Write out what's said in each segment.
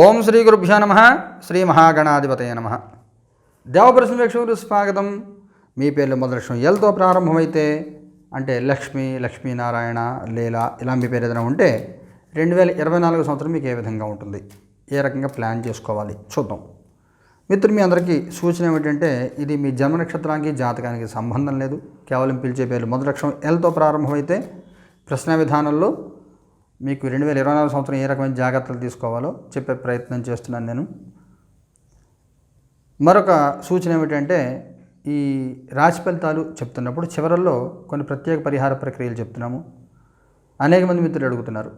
ఓం శ్రీ గురుభ్యో నమ. శ్రీ మహాగణాధిపతయ నమ. దేవప్రశ్న వీక్షకులు స్వాగతం. మీ పేర్లు మొదలక్షణం ఎల్తో ప్రారంభమైతే అంటే లక్ష్మి లక్ష్మీనారాయణ లీలా ఇలా మీ పేరు ఏదైనా ఉంటే రెండు వేల ఇరవై నాలుగు సంవత్సరం మీకు ఏ విధంగా ఉంటుంది? ఏ రకంగా ప్లాన్ చేసుకోవాలి? చూద్దాం. మిత్రులు మీ అందరికీ సూచన ఏమిటంటే ఇది మీ జన్మ నక్షత్రానికి జాతకానికి సంబంధం లేదు. కేవలం పిలిచే పేర్లు మొదలక్షణం ఎల్తో ప్రారంభమైతే ప్రశ్న విధానంలో మీకు రెండు వేల ఇరవై నాలుగు సంవత్సరం ఏ రకమైన జాగ్రత్తలు తీసుకోవాలో చెప్పే ప్రయత్నం చేస్తున్నాను నేను. మరొక సూచన ఏమిటంటే ఈ రాశి ఫలితాలు చెప్తున్నప్పుడు చివరల్లో కొన్ని ప్రత్యేక పరిహార ప్రక్రియలు చెప్తున్నాము. అనేక మంది మిత్రులు అడుగుతున్నారు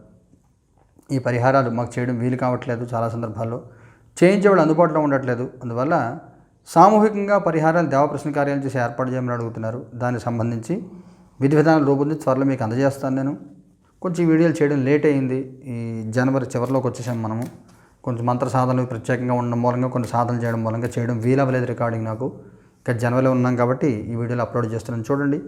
ఈ పరిహారాలు మాకు చేయడం వీలు కావట్లేదు చాలా సందర్భాల్లో. చేయించేవాళ్ళు అందుబాటులో ఉండట్లేదు. అందువల్ల సామూహికంగా పరిహారాలు దేవప్రశ్న కార్యాలు చేసి ఏర్పాటు చేయమని అడుగుతున్నారు. దానికి సంబంధించి విధి విధానాలు రూపొందించి త్వరలో మీకు అందజేస్తాను నేను. కొంచెం వీడియోలు చేయడం లేట్ అయింది ఈ జనవరి చివరిలోకి వచ్చేసాం మనము. కొంచెం మంత్ర సాధనలు ప్రత్యేకంగా ఉండడం మూలంగా కొన్ని సాధనలు చేయడం మూలంగా చేయడం వీలవ్వలేదు రికార్డింగ్ నాకు. ఇంకా జనవరిలో ఉన్నాం కాబట్టి ఈ వీడియోలు అప్లోడ్ చేస్తున్నాను. చూడండి.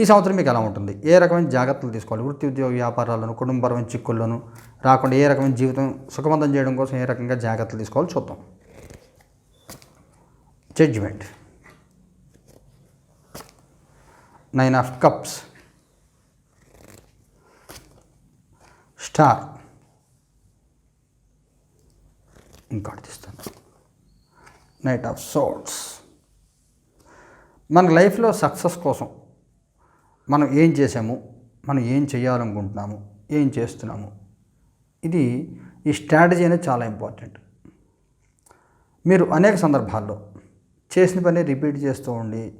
ఈ సంవత్సరం మీకు ఎలా ఉంటుంది? ఏ రకమైన జాగ్రత్తలు తీసుకోవాలి? వృత్తి ఉద్యోగ వ్యాపారాలను కుటుంబపరమైన చిక్కుల్లోనూ రాకుండా ఏ రకమైన జీవితం సుఖవంతం చేయడం కోసం ఏ రకంగా జాగ్రత్తలు తీసుకోవాలి చూద్దాం. Judgement nine of cups star ఇంకోటి తీస్తాను నైట్ ఆఫ్ సోట్స్ మన లైఫ్లో సక్సెస్ కోసం. మనం ఏం చేసాము మనం ఏం చేయాలనుకుంటున్నాము? ఏం చేస్తున్నాము? ఇది ఈ స్ట్రాటజీ అనేది చాలా ఇంపార్టెంట్ మీరు అనేక సందర్భాల్లో చేసిన పని రిపీట్ చేస్తూ ఉండి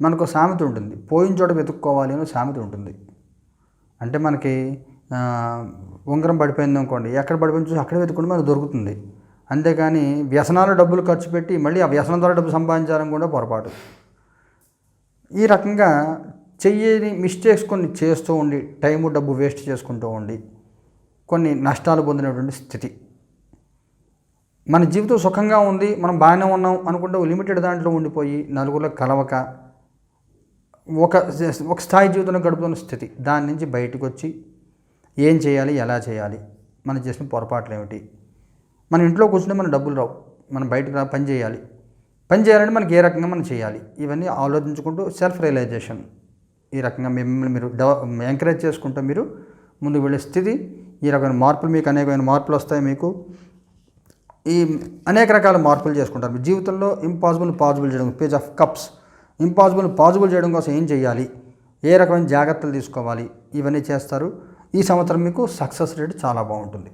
మనకు సామెత ఉంటుంది. పోయిన చోట వెతుక్కోవాలి అని సామెత ఉంటుంది. అంటే మనకి ఉంగరం పడిపోయింది అనుకోండి ఎక్కడ పడిపోయింది చూసి అక్కడ వెతుకుంటే మనకు దొరుకుతుంది. అంతేకాని వ్యసనాలు డబ్బులు ఖర్చు పెట్టి మళ్ళీ ఆ వ్యసనం ద్వారా డబ్బు సంపాదించాలని కూడా పొరపాటు. ఈ రకంగా చెయ్యని మిస్టేక్స్ కొన్ని చేస్తూ ఉండి టైము డబ్బు వేస్ట్ చేసుకుంటూ ఉండి కొన్ని నష్టాలు పొందినటువంటి స్థితి. మన జీవితం సుఖంగా ఉంది మనం బాగానే ఉన్నాం అనుకుంటే లిమిటెడ్ దాంట్లో ఉండిపోయి నలుగురిలో కలవక ఒక ఒక స్థాయి జీవితంలో గడుపుతున్న స్థితి. దాని నుంచి బయటకు వచ్చి ఏం చేయాలి ఎలా చేయాలి? మనం చేసిన పొరపాట్లు ఏమిటి మన ఇంట్లో కూర్చుంటే మన డబ్బులు రావు. మనం బయటకు రా పని చేయాలి. పని చేయాలంటే మనకి ఏ రకంగా మనం చేయాలి? ఇవన్నీ ఆలోచించుకుంటూ సెల్ఫ్ రియలైజేషన్ ఈ రకంగా మిమ్మల్ని మీరు ఎంకరేజ్ చేసుకుంటూ మీరు ముందుకు వెళ్ళే స్థితి ఈ రకమైన మార్పులు మీకు అనేకమైన మార్పులు వస్తాయి మీకు. ఈ అనేక రకాల మార్పులు చేసుకుంటారు. మీ జీవితంలో ఇంపాసిబుల్ పాసిబుల్ చేయడం page of cups impossible possible చేయడం కోసం ఏం చేయాలి? ఏ రకమైన జాగ్రత్తలు తీసుకోవాలి? ఇవన్నీ చేస్తారు. ఈ సంవత్సరం మీకు సక్సెస్ రేట్ చాలా బాగుంటుంది.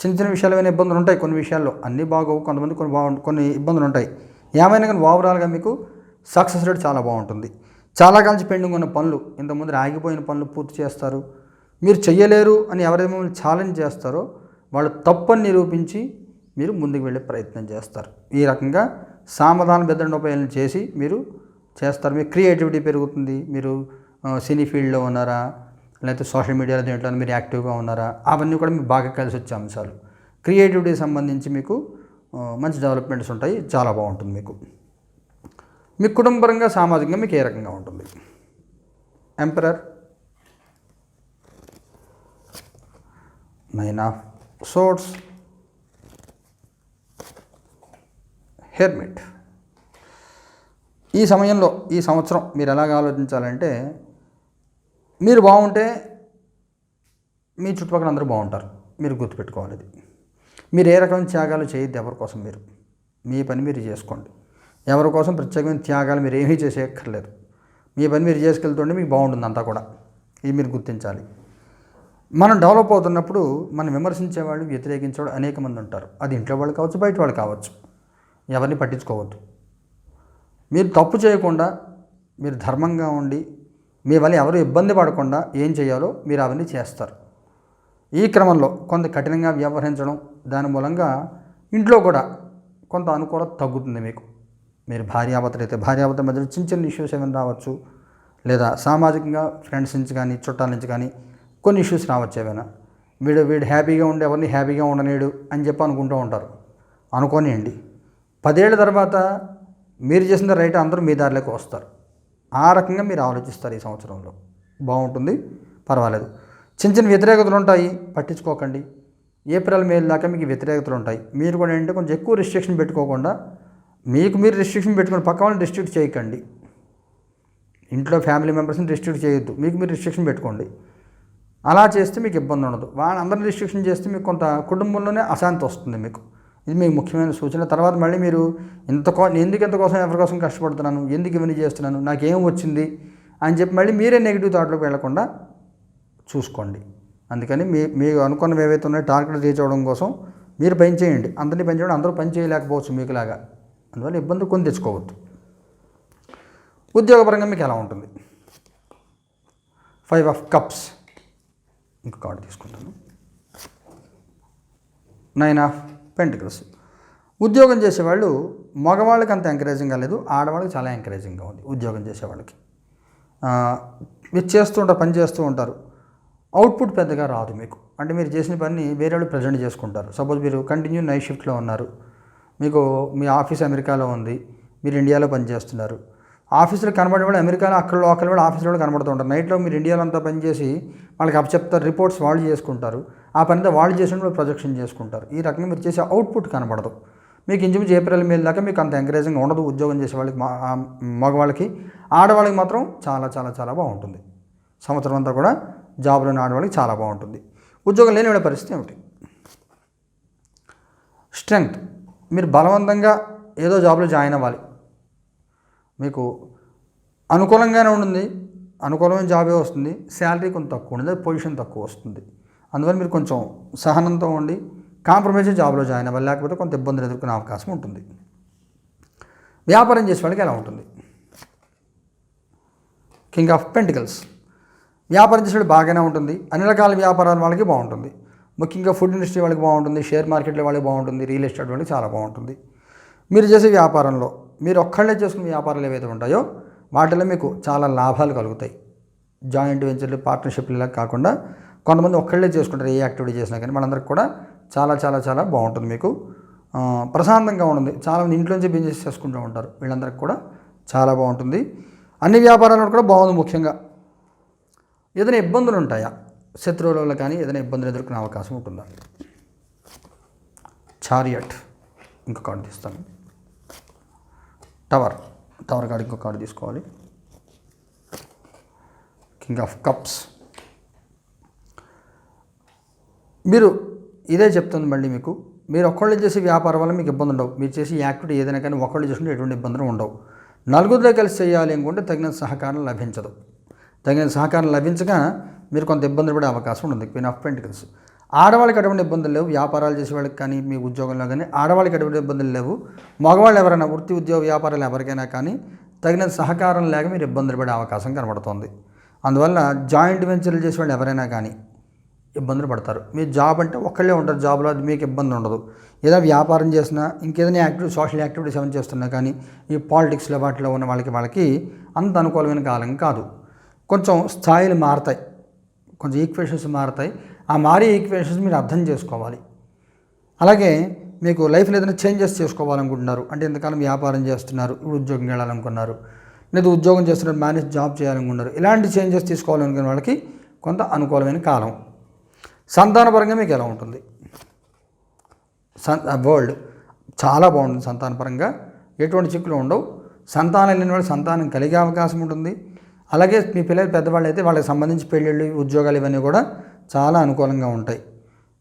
చిన్న చిన్న విషయాలు ఏమైనా ఇబ్బందులు ఉంటాయి. కొన్ని విషయాల్లో అన్నీ బాగోవు. కొంతమంది కొన్ని బాగు కొన్ని ఇబ్బందులు ఉంటాయి. ఏమైనా కానీ ఓవరాల్గా మీకు సక్సెస్ రేట్ చాలా బాగుంటుంది. చాలా కాలం పెండింగ్ ఉన్న పనులు ఇంతకుముందు ఆగిపోయిన పనులు పూర్తి చేస్తారు. మీరు చెయ్యలేరు అని ఎవరైతే మిమ్మల్ని ఛాలెంజ్ చేస్తారో వాళ్ళు తప్పని నిరూపించి మీరు ముందుకు వెళ్ళే ప్రయత్నం చేస్తారు. ఈ రకంగా సామధాన బెదరణ ఉపాయాలను చేసి మీరు చేస్తారు. మీ క్రియేటివిటీ పెరుగుతుంది. మీరు సినీ ఫీల్డ్లో ఉన్నారా? లేకపోతే సోషల్ మీడియాలో దేంట్లో మీరు యాక్టివ్గా ఉన్నారా? అవన్నీ కూడా మీకు బాగా కలిసి వచ్చే అంశాలు క్రియేటివిటీకి సంబంధించి మీకు మంచి డెవలప్మెంట్స్ ఉంటాయి. చాలా బాగుంటుంది మీకు. మీ కుటుంబపరంగా సామాజికంగా మీకు ఏ రకంగా ఉంటుంది? Emperor nine of swords hermit ఈ సమయంలో ఈ సంవత్సరం మీరు ఎలాగ ఆలోచించాలంటే మీరు బాగుంటే మీ చుట్టుపక్కల అందరూ బాగుంటారు. మీరు గుర్తుపెట్టుకోవాలి ఇది మీరు ఏ రకమైన త్యాగాలు చేయొద్దు ఎవరి కోసం మీరు. మీ పని మీరు చేసుకోండి. ఎవరి కోసం ప్రత్యేకమైన త్యాగాలు మీరు ఏమీ చేసేయక్కర్లేదు. మీ పని మీరు చేసుకెళ్తుంటే మీకు బాగుంటుంది అంతా కూడా. ఇది మీరు గుర్తించాలి. మనం డెవలప్ అవుతున్నప్పుడు మనం విమర్శించేవాళ్ళు వ్యతిరేకించేవాళ్ళు అనేక మంది ఉంటారు. అది ఇంట్లో వాళ్ళు కావచ్చు బయట వాళ్ళు కావచ్చు. ఎవరిని పట్టించుకోవద్దు. మీరు తప్పు చేయకుండా మీరు ధర్మంగా ఉండి మీ వల్ల ఎవరు ఇబ్బంది పడకుండా ఏం చేయాలో మీరు అవన్నీ చేస్తారు. ఈ క్రమంలో కొంత కఠినంగా వ్యవహరించడం దాని మూలంగా ఇంట్లో కూడా కొంత అనుకూలత తగ్గుతుంది మీకు. మీరు భార్యాభర్తలు అయితే భార్యాభర్తల మధ్య చిన్న చిన్న ఇష్యూస్ ఏమైనా రావచ్చు. లేదా సామాజికంగా ఫ్రెండ్స్ నుంచి కానీ చుట్టాల నుంచి కానీ కొన్ని ఇష్యూస్ రావచ్చు ఏమైనా. వీడు వీడు హ్యాపీగా ఉండి ఎవరిని హ్యాపీగా ఉండలేడు అని చెప్పి అనుకుంటూ ఉంటారు. అనుకోనియండి. పదేళ్ళ తర్వాత మీరు చేసిన రైట్ అందరూ మీ దారిలోకి వస్తారు. ఆ రకంగా మీరు ఆలోచిస్తారు ఈ సంవత్సరంలో. బాగుంటుంది పర్వాలేదు. చిన్న చిన్న వ్యతిరేకతలు ఉంటాయి పట్టించుకోకండి. ఏప్రిల్ మే దాకా మీకు వ్యతిరేకతలు ఉంటాయి. మీరు కూడా ఏంటంటే కొంచెం ఎక్కువ రిస్ట్రిక్షన్ పెట్టుకోకుండా మీకు మీరు రిస్ట్రిక్షన్ పెట్టుకుని పక్క వాళ్ళని రిస్ట్రిక్ట్ చేయకండి. ఇంట్లో ఫ్యామిలీ మెంబర్స్ని రిస్ట్రిక్ట్ చేయొద్దు. మీకు మీరు రిస్ట్రిక్షన్ పెట్టుకోండి. అలా చేస్తే మీకు ఇబ్బంది ఉండదు. వాళ్ళందరినీ రిస్ట్రిక్షన్ చేస్తే మీకు కొంత కుటుంబంలోనే అశాంతి వస్తుంది మీకు. ఇది మీకు ముఖ్యమైన సూచన. తర్వాత మళ్ళీ మీరు ఇంత కో ఎందుకు ఇంత కోసం ఎవరి కోసం కష్టపడుతున్నాను? ఎందుకు ఇవన్నీ చేస్తున్నాను? నాకేం వచ్చింది? అని చెప్పి మళ్ళీ మీరే నెగిటివ్ థాట్లోకి వెళ్ళకుండా చూసుకోండి. అందుకని మీ మీరు అనుకున్నవి ఏవైతే ఉన్నాయో టార్గెట్ రీచ్ అవ్వడం కోసం మీరు పని చేయండి అందరినీ పని చేయడం అందరూ పని చేయలేకపోవచ్చు మీకులాగా. అందువల్ల ఇబ్బందులు కొని తెచ్చుకోవద్దు. ఉద్యోగపరంగా మీకు ఎలా ఉంటుంది? ఫైవ్ ఆఫ్ కప్స్ ఇంకో కార్డు తీసుకుంటాను. నైన్ ఆఫ్ పెంటికల్స్ ఉద్యోగం చేసేవాళ్ళు మగవాళ్ళకి అంత ఎంకరేజింగ్గా లేదు ఆడవాళ్ళకి చాలా ఎంకరేజింగ్గా ఉంది ఉద్యోగం చేసేవాళ్ళకి. మీరు చేస్తూ ఉంటారు పని చేస్తూ ఉంటారు. అవుట్పుట్ పెద్దగా రాదు మీకు. అంటే మీరు చేసిన పని వేరే వాళ్ళు ప్రజెంట్ చేసుకుంటారు. సపోజ్ మీరు కంటిన్యూ నైట్ షిఫ్ట్లో ఉన్నారు. మీకు మీ ఆఫీస్ అమెరికాలో ఉంది మీరు ఇండియాలో పనిచేస్తున్నారు ఆఫీసులో కనబడేవాడు అమెరికాలో అక్కడ లోకల్ వాడు ఆఫీసులో కూడా కనబడుతూ ఉంటారు. నైట్లో మీరు ఇండియాలో అంతా పనిచేసి వాళ్ళకి అప్పచెప్తారు రిపోర్ట్స్ వాళ్ళు చేసుకుంటారు. ఆ పనితో వాళ్ళు చేసిన వాళ్ళు ప్రొజెక్షన్ చేసుకుంటారు. ఈ రకంగా మీరు చేసే అవుట్పుట్ కనబడదు. మీకు ఇంచుమించు ఏప్రిల్ మే దాకా మీకు అంత ఎంకరేజింగ్ ఉండదు ఉద్యోగం చేసే వాళ్ళకి మా- మగవాళ్ళకి. ఆడవాళ్ళకి మాత్రం చాలా చాలా చాలా బాగుంటుంది. సంవత్సరం అంతా కూడా ఉన్న ఆడవాళ్ళకి చాలా బాగుంటుంది. ఉద్యోగం లేని పరిస్థితి ఏమిటి? స్ట్రెంగ్త్. మీరు బలవంతంగా ఏదో జాబ్లో జాయిన్ అవ్వాలి. మీకు అనుకూలంగానే ఉంటుంది అనుకూలమైన జాబే వస్తుంది శాలరీ కొంచెం తక్కువ ఉండదు పొజిషన్ తక్కువ వస్తుంది. అందువల్ల మీరు కొంచెం సహనంతో ఉండి కాంప్రమైజ్ జాబ్లో జాయిన్ అవ్వాలి లేకపోతే కొంత ఇబ్బందులు ఎదుర్కొనే అవకాశం ఉంటుంది. వ్యాపారం చేసే వాళ్ళకి ఎలా ఉంటుంది? కింగ్ ఆఫ్ పెంటికల్స్ వ్యాపారం చేసేవాడు బాగానే ఉంటుంది అన్ని రకాల వ్యాపారాల వాళ్ళకి బాగుంటుంది. ముఖ్యంగా ఫుడ్ ఇండస్ట్రీ వాళ్ళకి బాగుంటుంది షేర్ మార్కెట్లో వాళ్ళకి బాగుంటుంది రియల్ ఎస్టేట్ వాళ్ళకి చాలా బాగుంటుంది. మీరు చేసే వ్యాపారంలో మీరు ఒక్కళ్ళే చేసుకునే వ్యాపారాలు ఏవైతే ఉంటాయో వాటిలో మీకు చాలా లాభాలు కలుగుతాయి. జాయింట్ వెంచర్లు పార్ట్నర్షిప్లు ఇలా కాకుండా కొంతమంది ఒక్కళ్ళే చేసుకుంటారు ఏ యాక్టివిటీ చేసినా కానీ. మనందరికి కూడా చాలా చాలా చాలా బాగుంటుంది మీకు. ప్రశాంతంగా ఉంటుంది. చాలామంది ఇంట్లోంచి బిజినెస్ చేసుకుంటూ ఉంటారు. వీళ్ళందరికీ కూడా చాలా బాగుంటుంది. అన్ని వ్యాపారాలను కూడా బాగుంది ముఖ్యంగా. ఏదైనా ఇబ్బందులు ఉంటాయా? శత్రువుల వల్ల కానీ ఏదైనా ఇబ్బందులు ఎదుర్కొనే అవకాశం ఉంటుందా? చారియట్ ఇంకొక తీస్తాను. టవర్. టవర్ కార్డు ఇంకో కార్డు తీసుకోవాలి. King of cups. మీరు ఇదే చెప్తుంది మళ్ళీ మీకు. మీరు ఒక్కళ్ళు చేసే వ్యాపారం వల్ల మీకు ఇబ్బంది ఉండవు. మీరు చేసే యాక్టివిటీ ఏదైనా కానీ ఒక్కళ్ళు చేసుకుంటే ఎటువంటి ఇబ్బందులు ఉండవు. నలుగురితో కలిసి చేయాలి అనుకుంటే తగిన సహకారం లభించదు. తగిన సహకారం లభించగా మీరు కొంత ఇబ్బంది పడే అవకాశం ఉంటుంది క్వీన్ ఆఫ్ పెంటికల్స్ ఆడవాళ్ళకి అటువంటి ఇబ్బందులు లేవు వ్యాపారాలు చేసే వాళ్ళకి కానీ మీ ఉద్యోగంలో కానీ ఆడవాళ్ళకి అటువంటి ఇబ్బందులు లేవు. మగవాళ్ళు ఎవరైనా వృత్తి ఉద్యోగ వ్యాపారాలు ఎవరికైనా కానీ తగిన సహకారం లేక మీరు ఇబ్బందులు పడే అవకాశం కనబడుతోంది. అందువల్ల జాయింట్ వెంచర్లు చేసే వాళ్ళు ఎవరైనా కానీ ఇబ్బందులు పడతారు. మీరు జాబ్ అంటే ఒక్కళ్ళే ఉంటారు జాబ్లో అది మీకు ఇబ్బంది ఉండదు. ఏదో వ్యాపారం చేసినా ఇంకేదైనా యాక్టివ్ సోషల్ యాక్టివిటీస్ ఏమైనా చేస్తున్నా కానీ ఈ పాలిటిక్స్లో వాటిలో ఉన్న వాళ్ళకి వాళ్ళకి అంత అనుకూలమైన కాలం కాదు. కొంచెం స్థాయిలు మారతాయి. కొంచెం ఈక్వేషన్స్ మారతాయి. ఆ మారే ఈక్వేషన్స్ మీరు అర్థం చేసుకోవాలి. అలాగే మీకు లైఫ్లో ఏదైనా చేంజెస్ చేసుకోవాలనుకుంటున్నారు. అంటే ఇంతకాలం వ్యాపారం చేస్తున్నారు ఇప్పుడు ఉద్యోగం వెళ్ళాలనుకున్నారు లేదా ఉద్యోగం చేస్తున్నారు మేనేజ్ జాబ్ చేయాలనుకున్నారు ఇలాంటి చేంజెస్ తీసుకోవాలనుకునే వాళ్ళకి కొంత అనుకూలమైన కాలం. సంతానపరంగా మీకు ఎలా ఉంటుంది? సన్ వరల్డ్ చాలా బాగుంటుంది సంతానపరంగా. ఎటువంటి చిక్కులు ఉండవు. సంతానం లేని వాళ్ళు సంతానం కలిగే అవకాశం ఉంటుంది. అలాగే మీ పిల్లలు పెద్దవాళ్ళు అయితే వాళ్ళకి సంబంధించి పెళ్ళిళ్ళు ఉద్యోగాలు ఇవన్నీ కూడా చాలా అనుకూలంగా ఉంటాయి.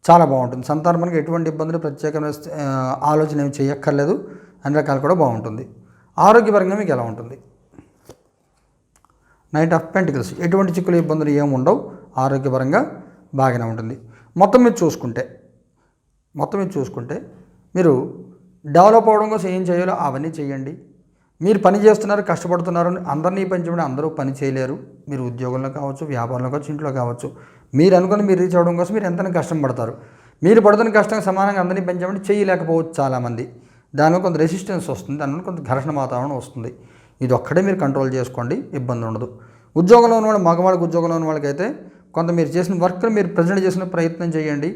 చాలా బాగుంటుంది. సంతానపరంగా ఎటువంటి ఇబ్బందులు ప్రత్యేకమైన ఆలోచన ఏమి చేయక్కర్లేదు. అన్ని రకాలు కూడా బాగుంటుంది. ఆరోగ్యపరంగా మీకు ఎలా ఉంటుంది? నైట్ ఆఫ్ పెంటికల్స్ ఎటువంటి చిక్కులు ఇబ్బందులు ఏమి ఉండవు. ఆరోగ్యపరంగా బాగానే ఉంటుంది. మొత్తం మీద చూసుకుంటే మొత్తం మీద చూసుకుంటే మీరు డెవలప్ అవ్వడం కోసం ఏం చేయాలో అవన్నీ చేయండి. మీరు పని చేస్తున్నారు కష్టపడుతున్నారు అని అందరినీ పని చేయడం అందరూ పని చేయలేరు. మీరు ఉద్యోగంలో కావచ్చు వ్యాపారంలో కావచ్చు ఇంట్లో కావచ్చు. మీరు అనుకుని మీరు రీచ్ అవ్వడం కోసం మీరు ఎంతైనా కష్టం పడతారు. మీరు పడుతున్న కష్టం సమానంగా అందరినీ పెంచమంటే చేయలేకపోవచ్చు చాలామంది. దానివల్ల కొంత రెసిస్టెన్స్ వస్తుంది దానివల్ల కొంత ఘర్షణ వాతావరణం వస్తుంది. ఇది ఒక్కడే మీరు కంట్రోల్ చేసుకోండి ఇబ్బంది ఉండదు. ఉద్యోగంలో ఉన్న వాళ్ళు మగవాళ్ళకి ఉద్యోగంలో ఉన్న వాళ్ళకైతే కొంత మీరు చేసిన వర్క్ని మీరు ప్రజెంట్ చేసిన ప్రయత్నం చేయండి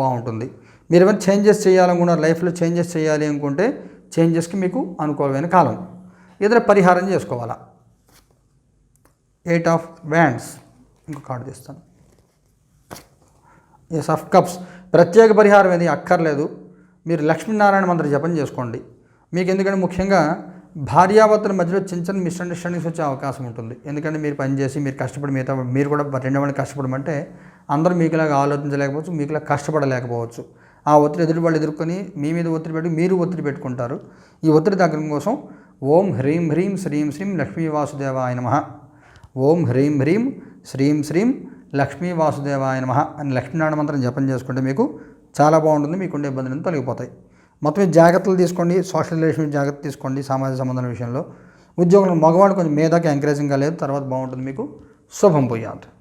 బాగుంటుంది. మీరు ఏమైనా చేంజెస్ చేయాలనుకున్నారు లైఫ్లో చేంజెస్ చేయాలి అనుకుంటే చేంజెస్కి మీకు అనుకూలమైన కాలం. ఏదైనా పరిహారం చేసుకోవాలా? ఎయిట్ ఆఫ్ వ్యాండ్స్ ఇంకో కార్డు తీస్తాను. ఎస్ ఆఫ్ కప్స్ ప్రత్యేక పరిహారం ఏది? అక్కర్లేదు. మీరు లక్ష్మీనారాయణ మంత్ర జపం చేసుకోండి. మీకు ఎందుకంటే ముఖ్యంగా భార్యాభర్తల మధ్యలో చిన్న చిన్న మిస్అండర్స్టాండింగ్స్ వచ్చే అవకాశం ఉంటుంది. ఎందుకంటే మీరు పని చేసి మీరు కష్టపడి మిగతా మీరు కూడా రెండు మంది కష్టపడమంటే అందరూ మీకులాగా ఆలోచించలేకపోవచ్చు మీకులా కష్టపడలేకపోవచ్చు. ఆ ఒత్తిడి ఎదుటి వాళ్ళు ఎదుర్కొని మీ మీద ఒత్తిడి పెట్టి మీరు ఒత్తిడి పెట్టుకుంటారు. ఈ ఒత్తిడి తగ్గడం కోసం ఓం హ్రీం హ్రీం శ్రీం శ్రీం లక్ష్మీ వాసుదేవాయ నమ. ఓం హ్రీం హ్రీం శ్రీం శ్రీం లక్ష్మీ వాసుదేవాయ నమ అని లక్ష్మీనారాయణ మంత్రం జపం చేసుకుంటే మీకు చాలా బాగుంటుంది మీకుండే ఇబ్బందులను తొలగిపోతాయి. మొత్తం జాగ్రత్తలు తీసుకోండి సోషల్ రిలేషన్ జాగ్రత్త తీసుకోండి సామాజిక సంబంధాల విషయంలో. ఉద్యోగంలో మగవాడు కొంచెం మేధాకి ఎంకరేజింగ్గా లేదు తర్వాత బాగుంటుంది మీకు. శుభం పోయాదు